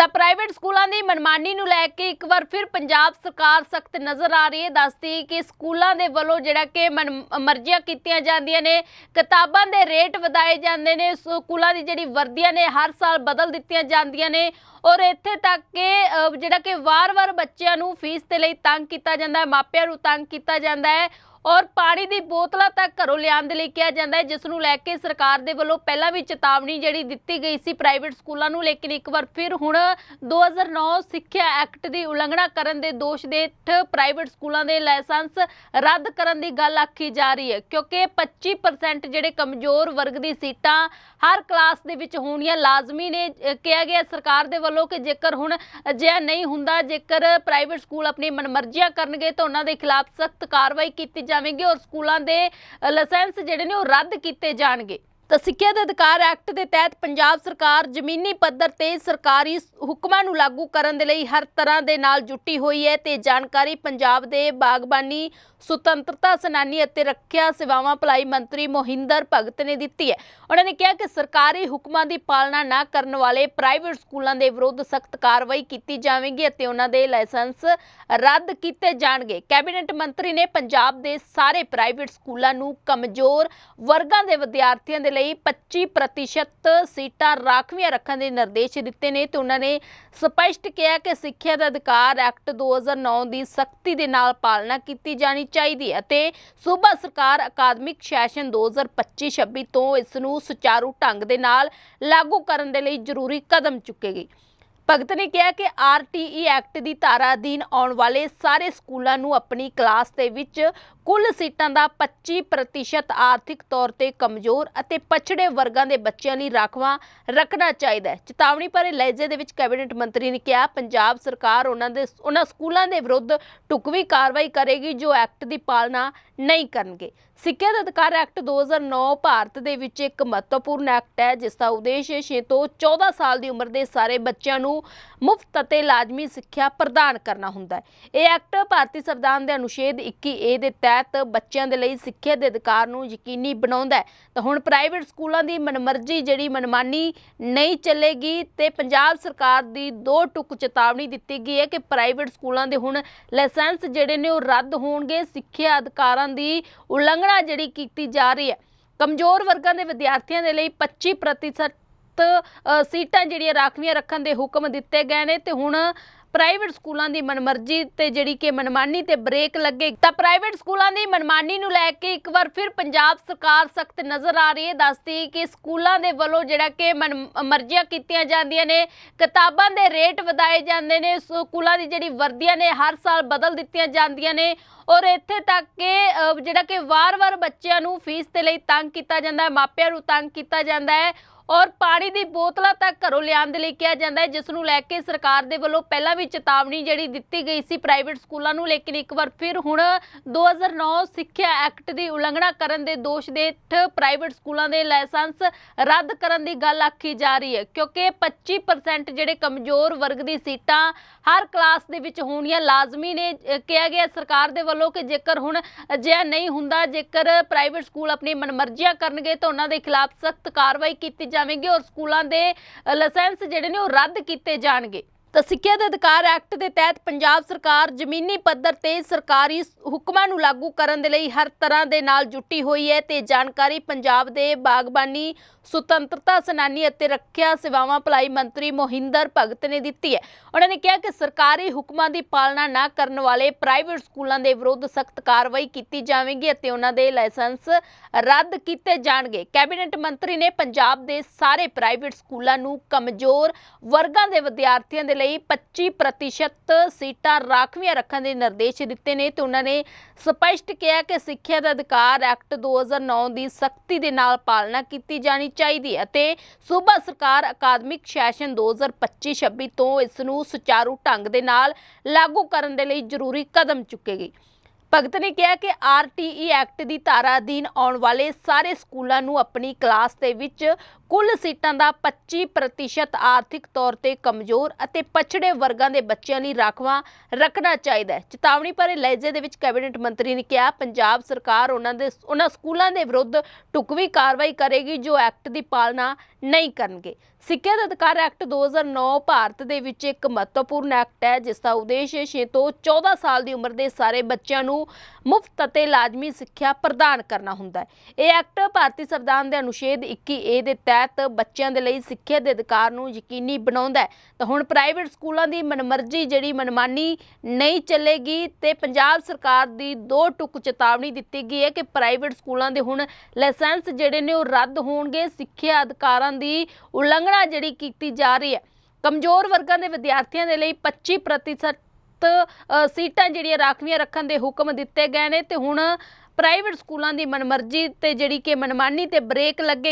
ਤਾਂ ਪ੍ਰਾਈਵੇਟ ਸਕੂਲਾਂ ਦੀ ਮਨਮਾਨੀ ਨੂੰ ਲੈ ਕੇ ਇੱਕ ਵਾਰ ਫਿਰ ਪੰਜਾਬ ਸਰਕਾਰ ਸਖਤ ਨਜ਼ਰ ਆ ਰਹੀ ਹੈ। ਦੱਸਦੀ ਕਿ ਸਕੂਲਾਂ ਦੇ ਵੱਲੋਂ ਜਿਹੜਾ ਕਿ ਮਨ ਮਰਜ਼ੀਆਂ ਕੀਤੀਆਂ ਜਾਂਦੀਆਂ ਨੇ, ਕਿਤਾਬਾਂ ਦੇ ਰੇਟ ਵਧਾਏ ਜਾਂਦੇ ਨੇ, ਸਕੂਲਾਂ ਦੀ ਜਿਹੜੀ ਵਰਦੀਆਂ ਨੇ ਹਰ ਸਾਲ ਬਦਲ ਦਿੱਤੀਆਂ ਜਾਂਦੀਆਂ ਨੇ ਔਰ ਇੱਥੇ ਤੱਕ ਕਿ ਜਿਹੜਾ ਕਿ ਵਾਰ-ਵਾਰ ਬੱਚਿਆਂ ਨੂੰ ਫੀਸ ਦੇ ਲਈ ਤੰਗ ਕੀਤਾ ਜਾਂਦਾ ਹੈ, ਮਾਪਿਆਂ ਨੂੰ ਤੰਗ ਕੀਤਾ ਜਾਂਦਾ ਹੈ ਔਰ ਪਾਣੀ ਦੀ ਬੋਤਲਾਂ ਤੱਕ ਘਰੋਂ ਲਿਆਉਣ ਦੇ ਲਈ ਕਿਹਾ ਜਾਂਦਾ ਹੈ ਜਿਸ ਨੂੰ ਲੈ ਕੇ ਸਰਕਾਰ ਦੇ ਵੱਲੋਂ ਪਹਿਲਾਂ ਵੀ ਚੇਤਾਵਨੀ ਜਿਹੜੀ ਦਿੱਤੀ ਗਈ ਸੀ ਪ੍ਰਾਈਵੇਟ ਸਕੂਲਾਂ ਨੂੰ, ਲੇਕਿਨ ਇੱਕ ਵਾਰ ਫਿਰ ਹੁਣ 2009 ਸਿੱਖਿਆ ਐਕਟ ਦੀ ਉਲੰਘਣਾ ਕਰਨ ਦੇ ਦੋਸ਼ ਦੇ ਹੇਠ ਪ੍ਰਾਈਵੇਟ ਸਕੂਲਾਂ ਦੇ ਲਾਇਸੈਂਸ ਰੱਦ ਕਰਨ ਦੀ ਗੱਲ ਆਖੀ ਜਾ ਰਹੀ ਹੈ। ਕਿਉਂਕਿ 25% ਜਿਹੜੇ ਕਮਜ਼ੋਰ ਵਰਗ ਦੀ ਸੀਟਾਂ ਹਰ ਕਲਾਸ ਦੇ ਵਿੱਚ ਹੋਣੀਆਂ ਲਾਜ਼ਮੀ ਨੇ। ਕਿਹਾ ਗਿਆ ਸਰਕਾਰ ਦੇ ਵੱਲੋਂ ਕਿ ਜੇਕਰ ਹੁਣ ਅਜਿਹਾ ਨਹੀਂ ਹੁੰਦਾ, ਜੇਕਰ ਪ੍ਰਾਈਵੇਟ ਸਕੂਲ ਆਪਣੀ ਮਨਮਰਜ਼ੀਆਂ ਕਰਨਗੇ ਤਾਂ ਉਹਨਾਂ ਦੇ ਖਿਲਾਫ ਸਖਤ ਕਾਰਵਾਈ ਕੀਤੀ ਜਾਵੇਗੀ ਔਰ ਸਕੂਲਾਂ ਦੇ ਲਾਇਸੈਂਸ ਜਿਹੜੇ ਨੇ ਉਹ ਰੱਦ ਕੀਤੇ ਜਾਣਗੇ। ਤਾਂ ਸਿੱਖਿਆ ਦੇ ਅਧਿਕਾਰ ਐਕਟ ਦੇ ਤਹਿਤ ਪੰਜਾਬ ਸਰਕਾਰ ਜ਼ਮੀਨੀ ਪੱਧਰ ਤੇ ਸਰਕਾਰੀ ਹੁਕਮਾਂ ਨੂੰ ਲਾਗੂ ਕਰਨ ਦੇ ਲਈ ਹਰ ਤਰ੍ਹਾਂ ਦੇ ਨਾਲ ਜੁਟੀ ਹੋਈ ਹੈ ਤੇ ਜਾਣਕਾਰੀ ਪੰਜਾਬ ਦੇ ਬਾਗਬਾਨੀ, ਸੁਤੰਤਰਤਾ ਸੈਨਾਨੀ ਅਤੇ ਰੱਖਿਆ ਸੇਵਾਵਾਂ ਭਲਾਈ ਮੰਤਰੀ ਮੋਹਿੰਦਰ ਭਗਤ ਨੇ ਦਿੱਤੀ ਹੈ। ਉਹਨਾਂ ਨੇ ਕਿਹਾ ਕਿ ਸਰਕਾਰੀ ਹੁਕਮਾਂ ਦੀ ਪਾਲਣਾ ਨਾ ਕਰਨ ਵਾਲੇ ਪ੍ਰਾਈਵੇਟ ਸਕੂਲਾਂ ਦੇ ਵਿਰੁੱਧ ਸਖਤ ਕਾਰਵਾਈ ਕੀਤੀ ਜਾਵੇਗੀ ਅਤੇ ਉਹਨਾਂ ਦੇ ਲਾਇਸੈਂਸ ਰੱਦ ਕੀਤੇ ਜਾਣਗੇ। ਕੈਬਨਿਟ ਮੰਤਰੀ ਨੇ ਪੰਜਾਬ ਦੇ ਸਾਰੇ ਪ੍ਰਾਈਵੇਟ ਸਕੂਲਾਂ ਨੂੰ ਕਮਜ਼ੋਰ ਵਰਗਾਂ ਦੇ ਵਿਦਿਆਰਥੀਆਂ ਦੇ ਲਈ 25% ਸੀਟਾਂ ਰਾਖਵੀਆਂ ਰੱਖਣ ਦੇ ਨਿਰਦੇਸ਼ ਦਿੱਤੇ ਨੇ ਤੇ ਉਹਨਾਂ ਨੇ ਸਪਸ਼ਟ ਕਿਹਾ ਕਿ ਸਿੱਖਿਆ ਦਾ ਅਧਿਕਾਰ ਐਕਟ 2009 ਦੀ ਸਖਤੀ ਦੇ ਨਾਲ ਪਾਲਣਾ ਕੀਤੀ ਜਾਣੀ ਚਾਹੀਦੀ ਹੈ ਅਤੇ ਸੂਬਾ ਸਰਕਾਰ ਅਕਾਦਮਿਕ ਸੈਸ਼ਨ 2025-26 ਤੋਂ ਇਸ ਨੂੰ ਸੁਚਾਰੂ ਢੰਗ ਦੇ ਨਾਲ ਲਾਗੂ ਕਰਨ ਦੇ ਲਈ ਜ਼ਰੂਰੀ ਕਦਮ ਚੁੱਕੇਗੀ। ਭਗਤ ਨੇ ਕਿਹਾ ਕਿ ਆਰਟੀਈ ਐਕਟ ਦੀ ਧਾਰਾ ਅਧੀਨ ਆਉਣ ਵਾਲੇ ਸਾਰੇ ਸਕੂਲਾਂ ਨੂੰ ਆਪਣੀ ਕਲਾਸ ਦੇ ਵਿੱਚ ਕੁੱਲ ਸੀਟਾਂ ਦਾ 25% ਆਰਥਿਕ ਤੌਰ ਤੇ ਕਮਜ਼ੋਰ ਅਤੇ ਪਛੜੇ ਵਰਗਾਂ ਦੇ ਬੱਚਿਆਂ ਲਈ ਰਾਖਵਾਂ ਰੱਖਣਾ ਚਾਹੀਦਾ ਹੈ। ਚੇਤਾਵਨੀ ਭਰੇ ਲਹਿਜੇ ਦੇ ਵਿੱਚ ਕੈਬਨਿਟ ਮੰਤਰੀ ਨੇ ਕਿਹਾ, ਪੰਜਾਬ ਸਰਕਾਰ ਉਹਨਾਂ ਦੇ ਉਹਨਾਂ ਸਕੂਲਾਂ ਦੇ ਵਿਰੁੱਧ ਢੁਕਵੀਂ ਕਾਰਵਾਈ ਕਰੇਗੀ ਜੋ ਐਕਟ ਦੀ ਪਾਲਣਾ ਨਹੀਂ ਕਰਨਗੇ। ਸਿੱਖਿਆ ਦਾ ਅਧਿਕਾਰ ਐਕਟ 2009 ਭਾਰਤ ਦੇ ਵਿੱਚ ਇੱਕ ਮਹੱਤਵਪੂਰਨ ਐਕਟ ਹੈ ਜਿਸ ਦਾ ਉਦੇਸ਼ 6 ਤੋਂ 14 ਸਾਲ ਦੀ ਉਮਰ ਦੇ ਸਾਰੇ ਬੱਚਿਆਂ ਨੂੰ ਮੁਫਤ ਅਤੇ ਲਾਜ਼ਮੀ ਸਿੱਖਿਆ ਪ੍ਰਦਾਨ ਕਰਨਾ ਹੁੰਦਾ ਹੈ। ਇਹ ਐਕਟ ਭਾਰਤੀ ਸੰਵਿਧਾਨ ਦੇ ਅਨੁਛੇਦ 21A ਦੇ ਤਹਿਤ ਬੱਚਿਆਂ ਦੇ ਲਈ ਸਿੱਖਿਆ ਦੇ ਅਧਿਕਾਰ ਨੂੰ ਯਕੀਨੀ ਬਣਾਉਂਦਾ ਹੈ। ਤਾਂ ਹੁਣ ਪ੍ਰਾਈਵੇਟ ਸਕੂਲਾਂ ਦੀ ਮਨਮਰਜ਼ੀ ਜਿਹੜੀ ਮਨਮਾਨੀ ਨਹੀਂ ਚੱਲੇਗੀ ਤੇ ਪੰਜਾਬ ਸਰਕਾਰ ਦੀ ਦੋ ਟੁਕ ਚੇਤਾਵਨੀ ਦਿੱਤੀ ਗਈ ਹੈ ਕਿ ਪ੍ਰਾਈਵੇਟ ਸਕੂਲਾਂ ਦੇ ਹੁਣ ਲਾਇਸੈਂਸ ਜਿਹੜੇ ਨੇ ਉਹ ਰੱਦ ਹੋਣਗੇ। ਸਿੱਖਿਆ ਅਧਿਕਾਰਾਂ ਦੀ ਉਲੰਘਣਾ ਜਿਹੜੀ ਕੀਤੀ ਜਾ ਰਹੀ ਹੈ। ਕਮਜ਼ੋਰ ਵਰਗਾਂ ਦੇ ਵਿਦਿਆਰਥੀਆਂ ਦੇ ਲਈ 25% ਸੀਟਾਂ ਜਿਹੜੀਆਂ ਰਾਖਵੀਆਂ ਰੱਖਣ ਦੇ ਹੁਕਮ ਦਿੱਤੇ ਗਏ ਨੇ ਤੇ ਹੁਣ ਪ੍ਰਾਈਵੇਟ ਸਕੂਲਾਂ ਦੀ ਮਨਮਰਜ਼ੀ ਤੇ ਜਿਹੜੀ ਕਿ ਮਨਮਾਨੀ ਤੇ ਬ੍ਰੇਕ ਲੱਗੇ, ਤਾਂ ਪ੍ਰਾਈਵੇਟ ਸਕੂਲਾਂ ਦੀ ਮਨਮਾਨੀ ਨੂੰ ਲੈ ਕੇ ਇੱਕ ਵਾਰ ਫਿਰ ਪੰਜਾਬ ਸਰਕਾਰ ਸਖਤ ਨਜ਼ਰ ਆ ਰਹੀ ਹੈ, ਦੱਸਦੀ ਕਿ ਸਕੂਲਾਂ ਦੇ ਵੱਲੋਂ ਜਿਹੜਾ ਕਿ ਮਨ, ਮਰਜ਼ੀਆਂ ਕੀਤੀਆਂ ਜਾਂਦੀਆਂ ਨੇ, ਕਿਤਾਬਾਂ ਦੇ ਰੇਟ ਵਧਾਏ ਜਾਂਦੇ ਨੇ, ਸਕੂਲਾਂ ਦੀ ਜਿਹੜੀ ਵਰਦੀਆਂ ਨੇ ਹਰ ਸਾਲ ਬਦਲ ਦਿੱਤੀਆਂ ਜਾਂਦੀਆਂ ਨੇ ਔਰ ਇੱਥੇ ਤੱਕ ਕਿ ਜਿਹੜਾ ਕਿ ਵਾਰ-ਵਾਰ ਬੱਚਿਆਂ ਨੂੰ ਫੀਸ ਦੇ ਲਈ ਤੰਗ ਕੀਤਾ ਜਾਂਦਾ ਹੈ, ਮਾਪਿਆਂ ਨੂੰ ਤੰਗ ਕੀਤਾ ਜਾਂਦਾ ਹੈ ਔਰ ਪਾਣੀ ਦੀ ਬੋਤਲਾਂ ਤੱਕ ਘਰੋਂ ਲਿਆਉਣ ਦੇ ਲਈ ਕਿਹਾ ਜਾਂਦਾ ਹੈ, ਜਿਸ ਨੂੰ ਲੈ ਕੇ ਸਰਕਾਰ ਦੇ ਵੱਲੋਂ ਪਹਿਲਾਂ ਵੀ ਚੇਤਾਵਨੀ ਜਿਹੜੀ ਦਿੱਤੀ ਗਈ ਸੀ ਪ੍ਰਾਈਵੇਟ ਸਕੂਲਾਂ ਨੂੰ, ਲੇਕਿਨ ਇੱਕ ਵਾਰ ਫਿਰ ਹੁਣ 2009 ਸਿੱਖਿਆ ਐਕਟ ਦੀ ਉਲੰਘਣਾ ਕਰਨ ਦੇ ਦੋਸ਼ ਦੇ ਹੇਠ ਪ੍ਰਾਈਵੇਟ ਸਕੂਲਾਂ ਦੇ ਲਾਇਸੈਂਸ ਰੱਦ ਕਰਨ ਦੀ ਗੱਲ ਆਖੀ ਜਾ ਰਹੀ ਹੈ, ਕਿਉਂਕਿ 25% ਜਿਹੜੇ ਕਮਜ਼ੋਰ ਵਰਗ ਦੀ ਸੀਟਾਂ ਹਰ ਕਲਾਸ ਦੇ ਵਿੱਚ ਹੋਣੀਆਂ ਲਾਜ਼ਮੀ ਨੇ ਕਿਹਾ ਗਿਆ ਸਰਕਾਰ ਦੇ ਵੱਲੋਂ ਕਿ ਜੇਕਰ ਹੁਣ ਅਜਿਹਾ ਨਹੀਂ ਹੁੰਦਾ, ਜੇਕਰ ਪ੍ਰਾਈਵੇਟ ਸਕੂਲ ਆਪਣੀ ਮਨਮਰਜ਼ੀਆਂ ਕਰਨਗੇ ਤਾਂ ਉਹਨਾਂ ਦੇ ਖਿਲਾਫ ਸਖਤ ਕਾਰਵਾਈ ਕੀਤੀ ਜਾ ਜਾਵੇਗੀ ਔਰ ਸਕੂਲਾਂ ਦੇ ਲਾਇਸੈਂਸ ਜਿਹੜੇ ਨੇ ਉਹ ਰੱਦ ਕੀਤੇ ਜਾਣਗੇ। ਤਾਂ ਸਿੱਖਿਆ ਦੇ ਅਧਿਕਾਰ ਐਕਟ ਦੇ ਤਹਿਤ ਪੰਜਾਬ ਸਰਕਾਰ ਜ਼ਮੀਨੀ ਪੱਧਰ ਤੇ ਸਰਕਾਰੀ ਹੁਕਮਾਂ ਨੂੰ ਲਾਗੂ ਕਰਨ ਦੇ ਲਈ ਹਰ ਤਰ੍ਹਾਂ ਦੇ ਨਾਲ ਜੁਟੀ ਹੋਈ ਹੈ ਤੇ ਜਾਣਕਾਰੀ ਪੰਜਾਬ ਦੇ ਬਾਗਬਾਨੀ, ਸੁਤੰਤਰਤਾ, ਸੈਨਾਨੀ ਅਤੇ ਰੱਖਿਆ ਸੇਵਾਵਾਂ ਭਲਾਈ ਮੰਤਰੀ ਮੋਹਿੰਦਰ ਭਗਤ ਨੇ ਦਿੱਤੀ ਹੈ। ਉਹਨਾਂ ਨੇ ਕਿਹਾ ਕਿ ਸਰਕਾਰੀ ਹੁਕਮਾਂ ਦੀ ਪਾਲਣਾ ਨਾ ਕਰਨ ਵਾਲੇ ਪ੍ਰਾਈਵੇਟ ਸਕੂਲਾਂ ਦੇ ਵਿਰੁੱਧ ਸਖਤ ਕਾਰਵਾਈ ਕੀਤੀ ਜਾਵੇਗੀ ਅਤੇ ਉਹਨਾਂ ਦੇ ਲਾਇਸੈਂਸ ਰੱਦ ਕੀਤੇ ਜਾਣਗੇ। ਕੈਬਨਿਟ ਮੰਤਰੀ ਨੇ ਪੰਜਾਬ ਦੇ ਸਾਰੇ ਪ੍ਰਾਈਵੇਟ ਸਕੂਲਾਂ ਨੂੰ ਕਮਜ਼ੋਰ ਵਰਗਾਂ ਦੇ ਵਿਦਿਆਰਥੀਆਂ ਦੇ ਲਈ 25% ਸੀਟਾਂ ਰਾਖਵੀਆਂ ਰੱਖਣ ਦੇ ਨਿਰਦੇਸ਼ ਦਿੱਤੇ ਨੇ ਤੇ ਉਹਨਾਂ ਨੇ ਸਪਸ਼ਟ ਕਿਹਾ ਕਿ ਸਿੱਖਿਆ ਦਾ ਅਧਿਕਾਰ ਐਕਟ 2009 ਦੀ ਸਖਤੀ ਦੇ ਨਾਲ ਪਾਲਣਾ ਕੀਤੀ ਜਾਣੀ ਚਾਹੀਦੀ ਹੈ ਅਤੇ ਸੂਬਾ ਸਰਕਾਰ ਅਕਾਦਮਿਕ ਸੈਸ਼ਨ 2025-26 ਤੋਂ ਇਸ ਨੂੰ ਸੁਚਾਰੂ ਢੰਗ ਦੇ ਨਾਲ ਲਾਗੂ ਕਰਨ ਦੇ ਲਈ ਜ਼ਰੂਰੀ ਕਦਮ ਚੁੱਕੇਗੀ। ਭਗਤ ਨੇ ਕਿਹਾ ਕਿ ਆਰਟੀਈ ਐਕਟ ਦੀ ਧਾਰਾ ਅਧੀਨ ਆਉਣ ਵਾਲੇ ਸਾਰੇ ਸਕੂਲਾਂ ਨੂੰ ਆਪਣੀ ਕਲਾਸ ਦੇ ਵਿੱਚ ਕੁੱਲ ਸੀਟਾਂ ਦਾ 25% ਆਰਥਿਕ ਤੌਰ ਤੇ ਕਮਜ਼ੋਰ ਅਤੇ ਪਛੜੇ ਵਰਗਾਂ ਦੇ ਬੱਚਿਆਂ ਲਈ ਰਾਖਵਾਂ ਰੱਖਣਾ ਚਾਹੀਦਾ ਹੈ। ਚੇਤਾਵਨੀ ਭਰੇ ਲਹਿਜੇ ਦੇ ਵਿੱਚ ਕੈਬਨਿਟ ਮੰਤਰੀ ਨੇ ਕਿਹਾ, ਪੰਜਾਬ ਸਰਕਾਰ ਉਹਨਾਂ ਦੇ ਉਹਨਾਂ ਸਕੂਲਾਂ ਦੇ ਵਿਰੁੱਧ ਢੁਕਵੀਂ ਕਾਰਵਾਈ ਕਰੇਗੀ ਜੋ ਐਕਟ ਦੀ ਪਾਲਣਾ ਨਹੀਂ ਕਰਨਗੇ। ਸਿੱਖਿਆ ਦਾ ਅਧਿਕਾਰ ਐਕਟ 2009 ਭਾਰਤ ਦੇ ਵਿੱਚ ਇੱਕ ਮਹੱਤਵਪੂਰਨ ਐਕਟ ਹੈ, ਜਿਸ ਦਾ ਉਦੇਸ਼ 6 ਤੋਂ 14 ਸਾਲ ਦੀ ਉਮਰ ਦੇ ਸਾਰੇ ਬੱਚਿਆਂ ਨੂੰ ਮੁਫਤ ਅਤੇ ਲਾਜ਼ਮੀ ਸਿੱਖਿਆ ਪ੍ਰਦਾਨ ਕਰਨਾ ਹੁੰਦਾ ਹੈ। ਇਹ ਐਕਟ ਭਾਰਤੀ ਸੰਵਿਧਾਨ ਦੇ ਅਨੁਛੇਦ 21A ਦੇ ਤਹਿਤ ਤਹਿਤ ਬੱਚਿਆਂ ਦੇ ਲਈ ਸਿੱਖਿਆ ਦੇ ਅਧਿਕਾਰ ਨੂੰ ਯਕੀਨੀ ਬਣਾਉਂਦਾ ਹੈ। ਤਾਂ ਹੁਣ ਪ੍ਰਾਈਵੇਟ ਸਕੂਲਾਂ ਦੀ ਮਨਮਰਜ਼ੀ ਜਿਹੜੀ ਮਨਮਾਨੀ ਨਹੀਂ ਚੱਲੇਗੀ ਤੇ ਪੰਜਾਬ ਸਰਕਾਰ ਦੀ ਦੋ ਟੁਕ ਚੇਤਾਵਨੀ ਦਿੱਤੀ ਗਈ ਹੈ ਕਿ ਪ੍ਰਾਈਵੇਟ ਸਕੂਲਾਂ ਦੇ ਹੁਣ ਲਾਇਸੈਂਸ ਜਿਹੜੇ ਨੇ ਉਹ ਰੱਦ ਹੋਣਗੇ। ਸਿੱਖਿਆ ਅਧਿਕਾਰਾਂ ਦੀ ਉਲੰਘਣਾ ਜਿਹੜੀ ਕੀਤੀ ਜਾ ਰਹੀ ਹੈ। ਕਮਜ਼ੋਰ ਵਰਗਾਂ ਦੇ ਵਿਦਿਆਰਥੀਆਂ ਦੇ ਲਈ 25% ਸੀਟਾਂ ਜਿਹੜੀਆਂ ਰਾਖਵੀਆਂ ਰੱਖਣ ਦੇ ਹੁਕਮ ਦਿੱਤੇ ਗਏ ਨੇ ਤੇ ਹੁਣ ਪ੍ਰਾਈਵੇਟ ਸਕੂਲਾਂ ਦੀ ਮਨਮਰਜ਼ੀ ਤੇ ਜਿਹੜੀ ਕਿ ਮਨਮਾਨੀ ਤੇ ਬ੍ਰੇਕ ਲੱਗੇ